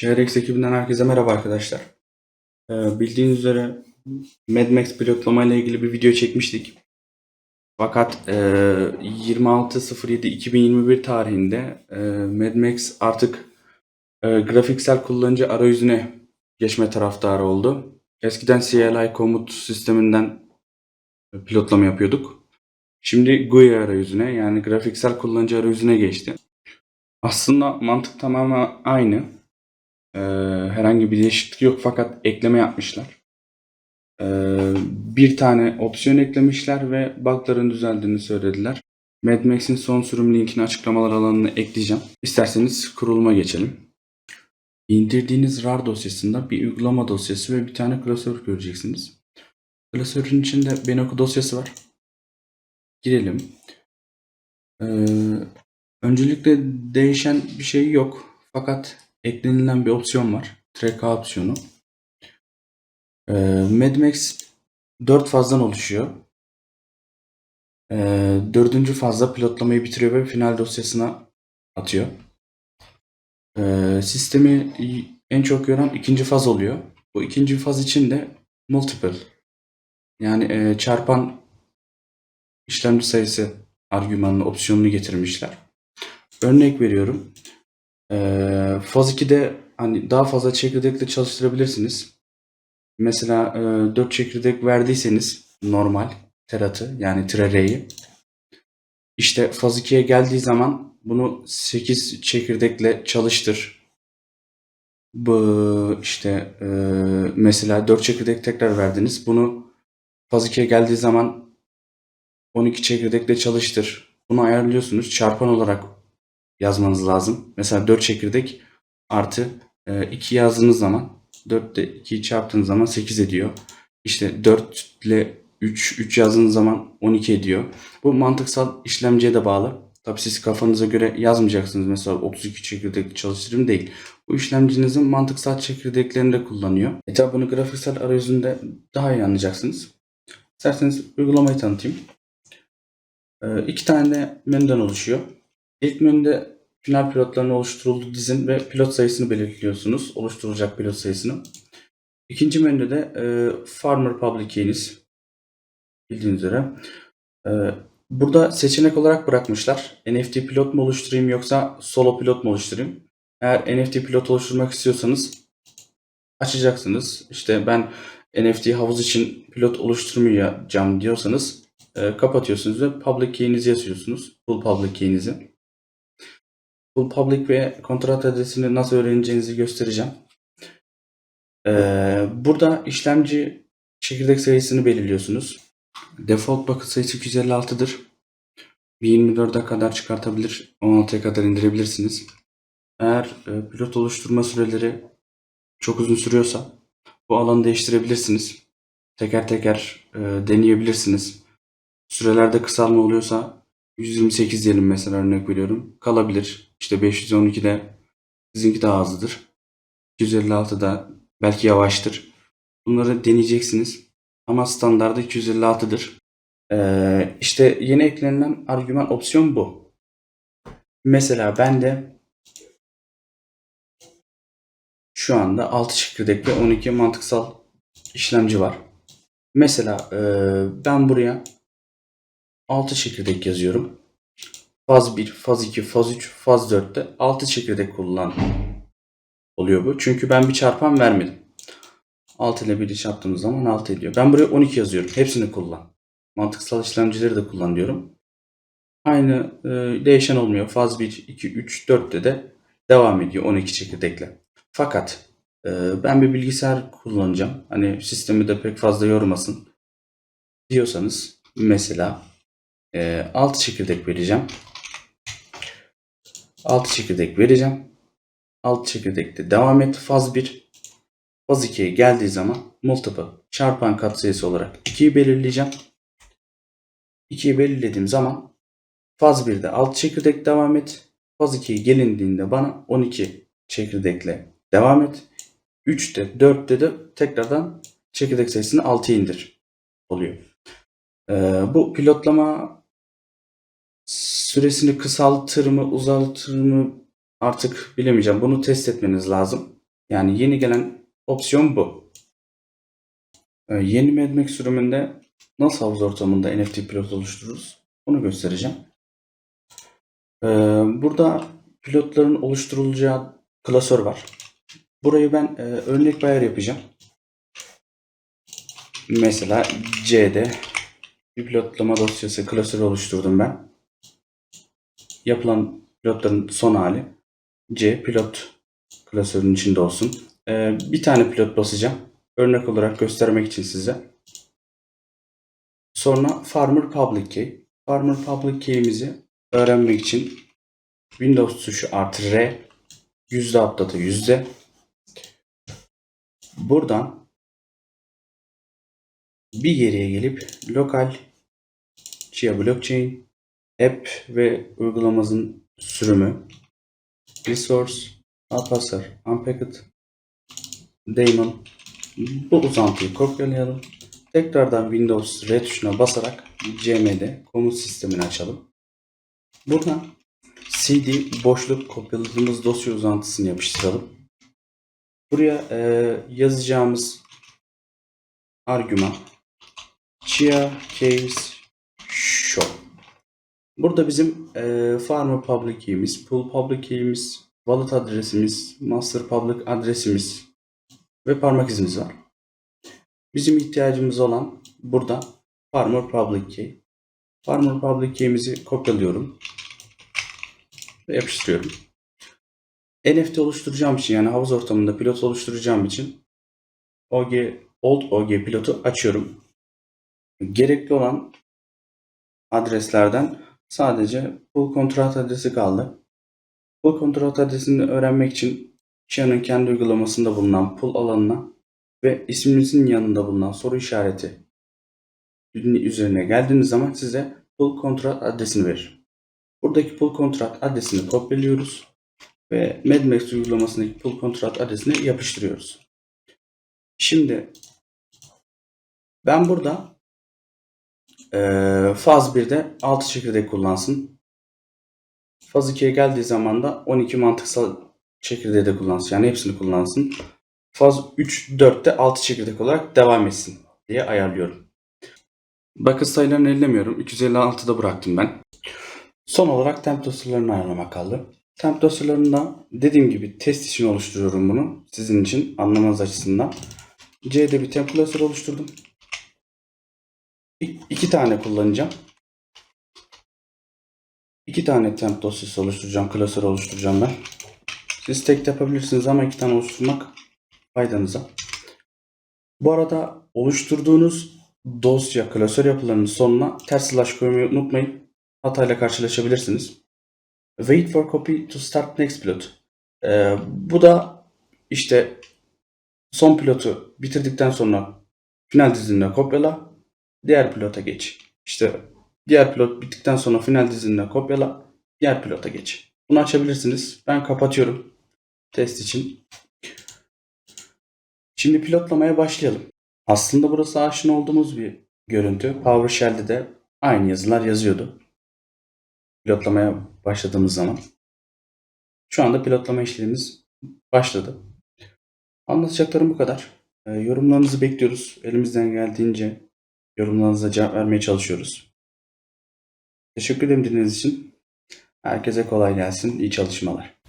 Çeyrex ekibinden herkese merhaba arkadaşlar. Ee, bildiğiniz üzere Mad Max pilotlama ile ilgili bir video çekmiştik. Fakat e, 26.07.2021 tarihinde e, Mad Max artık e, grafiksel kullanıcı arayüzüne geçme taraftarı oldu. Eskiden CLI komut sisteminden pilotlama yapıyorduk. Şimdi GUI arayüzüne yani grafiksel kullanıcı arayüzüne geçti. Aslında mantık tamamen aynı. Ee, herhangi bir değişiklik yok fakat ekleme yapmışlar. Ee, bir tane opsiyon eklemişler ve bugların düzeldiğini söylediler. Mad Max'in son sürüm linkini açıklamalar alanına ekleyeceğim. İsterseniz kuruluma geçelim. İndirdiğiniz RAR dosyasında bir uygulama dosyası ve bir tane klasör göreceksiniz. Klasörün içinde Benoku dosyası var. Girelim. Ee, öncelikle değişen bir şey yok. Fakat eklenilen bir opsiyon var. Track opsiyonu. Ee, Mad Max 4 fazdan oluşuyor. Ee, dördüncü fazla pilotlamayı bitiriyor ve final dosyasına atıyor. Ee, sistemi en çok yoran ikinci faz oluyor. Bu ikinci faz için de multiple yani e, çarpan işlemci sayısı argümanlı opsiyonunu getirmişler. Örnek veriyorum. Ee, faz 2'de hani daha fazla çekirdekle çalıştırabilirsiniz. Mesela e, 4 çekirdek verdiyseniz normal teratı yani trareyi işte faz 2'ye geldiği zaman bunu 8 çekirdekle çalıştır. Bu işte e, mesela 4 çekirdek tekrar verdiniz. Bunu faz 2'ye geldiği zaman 12 çekirdekle çalıştır. Bunu ayarlıyorsunuz. Çarpan olarak yazmanız lazım. Mesela 4 çekirdek artı 2 yazdığınız zaman 4 ile 2'yi çarptığınız zaman 8 ediyor. İşte 4 ile 3, 3 yazdığınız zaman 12 ediyor. Bu mantıksal işlemciye de bağlı. Tabi siz kafanıza göre yazmayacaksınız. Mesela 32 çekirdekli çalıştırım değil. Bu işlemcinizin mantıksal çekirdeklerini de kullanıyor. E tabi bunu grafiksel arayüzünde daha iyi anlayacaksınız. İsterseniz uygulamayı tanıtayım. Ee, iki tane de menüden oluşuyor. İlk menüde final pilotlarının oluşturulduğu dizin ve pilot sayısını belirliyorsunuz. Oluşturulacak pilot sayısını. İkinci menüde de e, Farmer Public Key'iniz. Bildiğiniz üzere. E, burada seçenek olarak bırakmışlar. NFT pilot mu oluşturayım yoksa solo pilot mu oluşturayım? Eğer NFT pilot oluşturmak istiyorsanız açacaksınız. İşte ben NFT havuz için pilot oluşturmayacağım diyorsanız e, kapatıyorsunuz ve public key'inizi yazıyorsunuz. Full public key'inizi. Full public ve kontrat adresini nasıl öğreneceğinizi göstereceğim. E, burada işlemci çekirdek sayısını belirliyorsunuz. Default bucket sayısı 256'dır. 24'e kadar çıkartabilir, 16'ya kadar indirebilirsiniz. Eğer e, pilot oluşturma süreleri çok uzun sürüyorsa bu alanı değiştirebilirsiniz. Teker teker e, deneyebilirsiniz. Sürelerde kısalma oluyorsa 128 diyelim mesela örnek veriyorum. Kalabilir. İşte 512'de sizinki daha hızlıdır. 256'da belki yavaştır. Bunları deneyeceksiniz. Ama standardı 256'dır. Ee, işte yeni eklenilen argüman opsiyon bu. Mesela bende şu anda 6 çekirdek ve 12 mantıksal işlemci var. Mesela e, ben buraya 6 çekirdek yazıyorum. Faz 1, faz 2, faz 3, faz 4'te 6 çekirdek kullan oluyor bu. Çünkü ben bir çarpan vermedim. 6 ile 1'i çarptığımız zaman 6 ediyor. Ben buraya 12 yazıyorum. Hepsini kullan. Mantıksal işlemcileri de kullan diyorum. Aynı e, değişen olmuyor. Faz 1, 2, 3, 4'te de devam ediyor 12 çekirdekle. Fakat e, ben bir bilgisayar kullanacağım. Hani sistemi de pek fazla yormasın diyorsanız mesela e, 6 çekirdek vereceğim. 6 çekirdek vereceğim. 6 çekirdekte devam et. Faz 1. Faz 2'ye geldiği zaman multiple çarpan katsayısı olarak 2'yi belirleyeceğim. 2'yi belirlediğim zaman faz 1'de 6 çekirdek devam et. Faz 2'ye gelindiğinde bana 12 çekirdekle devam et. 3'te 4'te de tekrardan çekirdek sayısını 6'ya indir oluyor. Ee, bu pilotlama süresini kısaltır mı uzaltır mı artık bilemeyeceğim. Bunu test etmeniz lazım. Yani yeni gelen opsiyon bu. Ee, yeni Medmax sürümünde nasıl havuz ortamında NFT pilot oluştururuz? Bunu göstereceğim. Ee, burada pilotların oluşturulacağı klasör var. Burayı ben e, örnek bir yapacağım. Mesela C'de bir pilotlama dosyası klasörü oluşturdum ben. Yapılan pilotların son hali C pilot klasörünün içinde olsun. Ee, bir tane pilot basacağım. Örnek olarak göstermek için size. Sonra Farmer Public Key. Farmer Public Key'imizi öğrenmek için Windows tuşu artı R yüzde update'ı yüzde. Buradan bir geriye gelip lokal Chia Blockchain app ve uygulamamızın sürümü resource Alpasar Unpacked Daemon bu uzantıyı kopyalayalım. Tekrardan Windows R tuşuna basarak CMD komut sistemini açalım. Buradan CD boşluk kopyaladığımız dosya uzantısını yapıştıralım. Buraya e, yazacağımız argüman Chia Case Show. Burada bizim e, Farmer Public Key'imiz, Pool Public Key'imiz, Wallet adresimiz, Master Public adresimiz ve parmak izimiz var. Bizim ihtiyacımız olan burada Farmer Public Key. Farmer Public Key'imizi kopyalıyorum ve yapıştırıyorum. NFT oluşturacağım için yani havuz ortamında pilot oluşturacağım için OG Old OG pilotu açıyorum. Gerekli olan adreslerden sadece pull kontrat adresi kaldı. Pull kontrat adresini öğrenmek için Chia'nın kendi uygulamasında bulunan pull alanına ve isminizin yanında bulunan soru işareti üzerine geldiğiniz zaman size pull kontrat adresini verir. Buradaki pull kontrat adresini kopyalıyoruz ve MedMax uygulamasındaki pull kontrat adresini yapıştırıyoruz. Şimdi ben burada eee faz 1'de 6 çekirdek kullansın. Faz 2'ye geldiği zaman da 12 mantıksal çekirdeği de kullansın. Yani hepsini kullansın. Faz 3, 4'te 6 çekirdek olarak devam etsin diye ayarlıyorum. Bakın sayılarını ellemiyorum. 256'da bıraktım ben. Son olarak temp dosyalarını ayarlamak kaldı. Temp dosyalarında dediğim gibi test için oluşturuyorum bunu. Sizin için anlamanız açısından. C'de bir temp klasörü oluşturdum. İki tane kullanacağım. İki tane temp dosyası oluşturacağım. Klasör oluşturacağım ben. Siz tek yapabilirsiniz ama iki tane oluşturmak faydanıza. Bu arada oluşturduğunuz dosya klasör yapılarının sonuna ters slash koymayı unutmayın. Hatayla karşılaşabilirsiniz. Wait for copy to start next pilot. Ee, bu da işte son pilotu bitirdikten sonra final dizilimine kopyala. Diğer pilota geç. İşte diğer pilot bittikten sonra final dizilimine kopyala. Diğer pilota geç. Bunu açabilirsiniz. Ben kapatıyorum test için. Şimdi pilotlamaya başlayalım. Aslında burası aşina olduğumuz bir görüntü. PowerShell'de de aynı yazılar yazıyordu. Pilotlamaya başladığımız zaman. Şu anda pilotlama işlemimiz başladı. Anlatacaklarım bu kadar. Ee, yorumlarınızı bekliyoruz. Elimizden geldiğince yorumlarınıza cevap vermeye çalışıyoruz. Teşekkür ederim dinlediğiniz için. Herkese kolay gelsin. İyi çalışmalar.